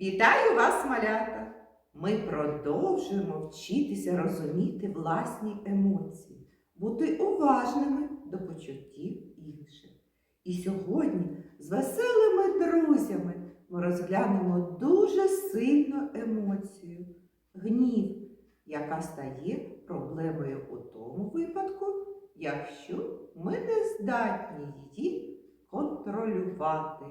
Вітаю вас, малята! Ми продовжуємо вчитися розуміти власні емоції, бути уважними до почуттів інших. І сьогодні з веселими друзями ми розглянемо дуже сильну емоцію гнів, яка стає проблемою у тому випадку, якщо ми не здатні її контролювати.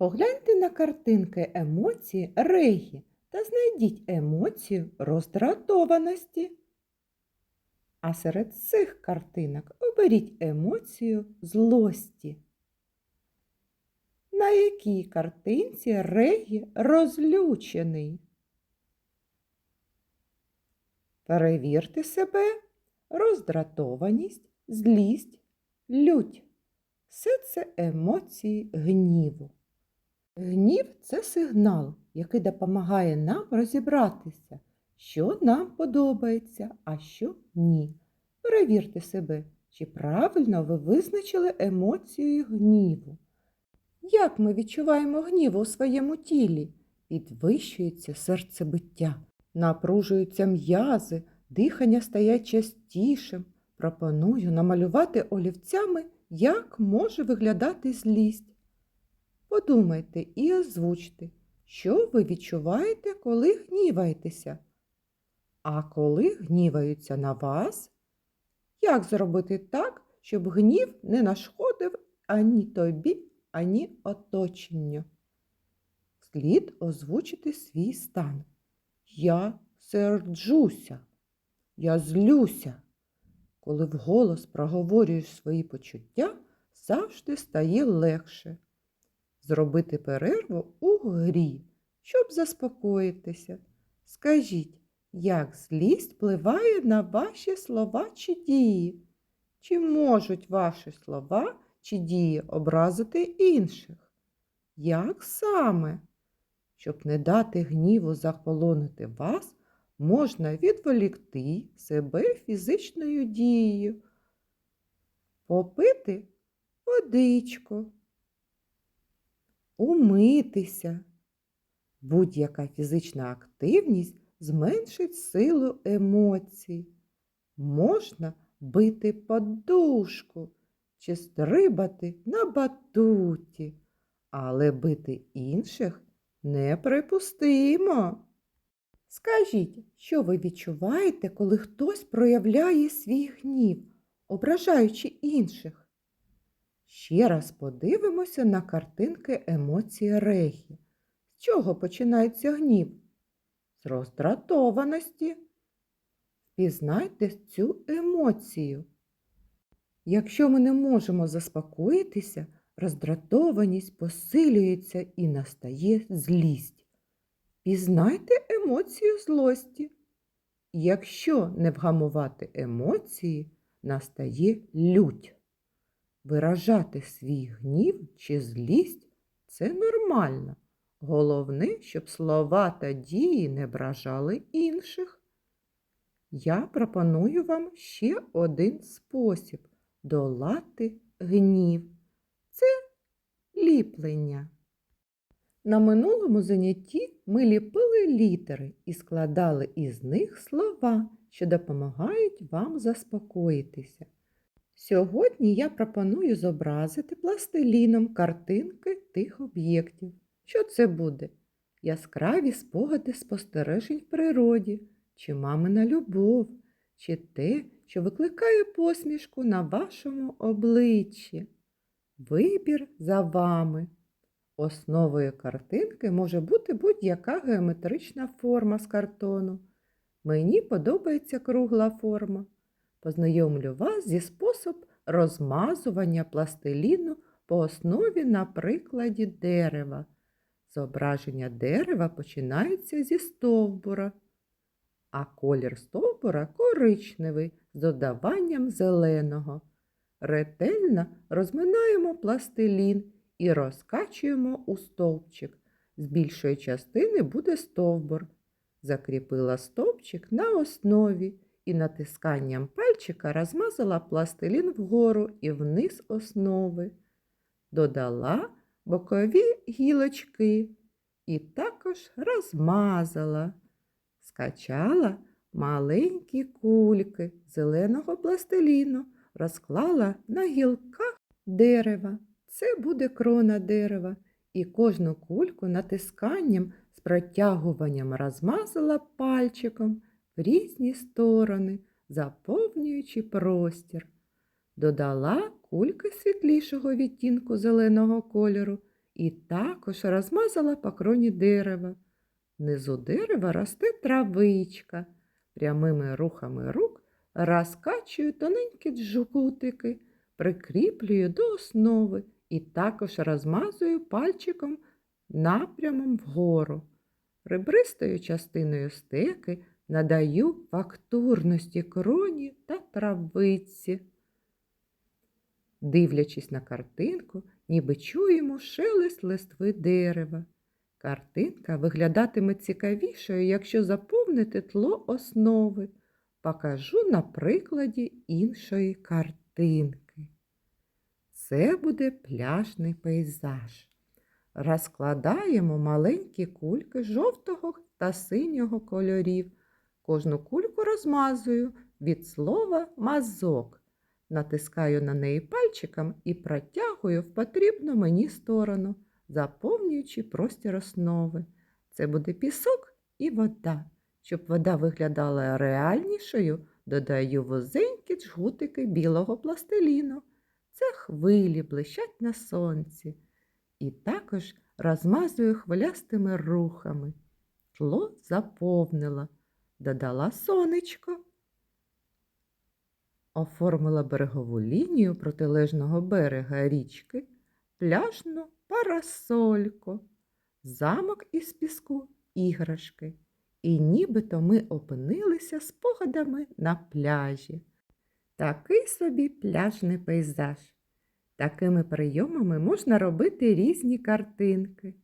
Погляньте на картинки емоції Регі та знайдіть емоцію роздратованості. А серед цих картинок оберіть емоцію злості. На якій картинці Регі розлючений? Перевірте себе, роздратованість, злість, лють. Все це емоції гніву. Гнів це сигнал, який допомагає нам розібратися, що нам подобається, а що ні. Перевірте себе, чи правильно ви визначили емоцію гніву. Як ми відчуваємо гнів у своєму тілі? Підвищується серцебиття, напружуються м'язи, дихання стає частішим. Пропоную намалювати олівцями, як може виглядати злість. Подумайте і озвучте, що ви відчуваєте, коли гніваєтеся. А коли гніваються на вас, як зробити так, щоб гнів не нашкодив ані тобі, ані оточенню? Слід озвучити свій стан. Я серджуся, я злюся. Коли вголос проговорюєш свої почуття, завжди стає легше зробити перерву у грі, щоб заспокоїтися. Скажіть, як злість впливає на ваші слова чи дії? Чи можуть ваші слова чи дії образити інших? Як саме? Щоб не дати гніву заполонити вас, можна відволікти себе фізичною дією, попити водичку умитися. Будь-яка фізична активність зменшить силу емоцій. Можна бити подушку чи стрибати на батуті, але бити інших неприпустимо. Скажіть, що ви відчуваєте, коли хтось проявляє свій гнів, ображаючи інших? Ще раз подивимося на картинки емоції Регі. З чого починається гнів? З роздратованості. Впізнайте цю емоцію. Якщо ми не можемо заспокоїтися, роздратованість посилюється і настає злість. Пізнайте емоцію злості. Якщо не вгамувати емоції, настає лють. Виражати свій гнів чи злість це нормально. Головне, щоб слова та дії не вражали інших. Я пропоную вам ще один спосіб долати гнів. Це ліплення. На минулому занятті ми ліпили літери і складали із них слова, що допомагають вам заспокоїтися. Сьогодні я пропоную зобразити пластиліном картинки тих об'єктів. Що це буде? Яскраві спогади спостережень в природі, чи мамина любов, чи те, що викликає посмішку на вашому обличчі. Вибір за вами. Основою картинки може бути будь-яка геометрична форма з картону. Мені подобається кругла форма. Познайомлю вас зі способ розмазування пластиліну по основі на прикладі дерева. Зображення дерева починається зі стовбура, а колір стовбура коричневий з додаванням зеленого. Ретельно розминаємо пластилін і розкачуємо у стовпчик. З більшої частини буде стовбур. Закріпила стовпчик на основі і натисканням пальчика розмазала пластилін вгору і вниз основи. Додала бокові гілочки і також розмазала. Скачала маленькі кульки зеленого пластиліну, розклала на гілках дерева. Це буде крона дерева. І кожну кульку натисканням з протягуванням розмазала пальчиком в різні сторони, заповнюючи простір. Додала кульки світлішого відтінку зеленого кольору і також розмазала по кроні дерева. Внизу дерева росте травичка. Прямими рухами рук розкачую тоненькі джгутики, прикріплюю до основи і також розмазую пальчиком напрямом вгору. Ребристою частиною стеки надаю фактурності кроні та травиці. Дивлячись на картинку, ніби чуємо шелест листви дерева. Картинка виглядатиме цікавішою, якщо заповнити тло основи. Покажу на прикладі іншої картинки. Це буде пляжний пейзаж. Розкладаємо маленькі кульки жовтого та синього кольорів. Кожну кульку розмазую від слова мазок. Натискаю на неї пальчиком і протягую в потрібну мені сторону, заповнюючи простір основи. Це буде пісок і вода. Щоб вода виглядала реальнішою, додаю вузенькі джгутики білого пластиліну. Це хвилі блищать на сонці. І також розмазую хвилястими рухами. Тло заповнила, додала сонечко. Оформила берегову лінію протилежного берега річки, пляжну парасольку, замок із піску іграшки. І нібито ми опинилися спогадами на пляжі. Такий собі пляжний пейзаж. Такими прийомами можна робити різні картинки.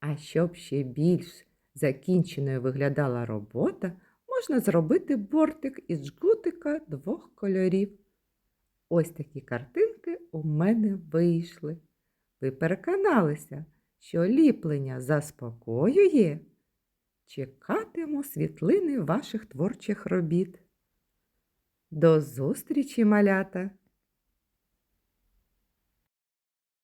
А щоб ще більш закінченою виглядала робота, можна зробити бортик із жгутика двох кольорів. Ось такі картинки у мене вийшли. Ви переконалися, що ліплення заспокоює? Чекатиму світлини ваших творчих робіт. До зустрічі, малята!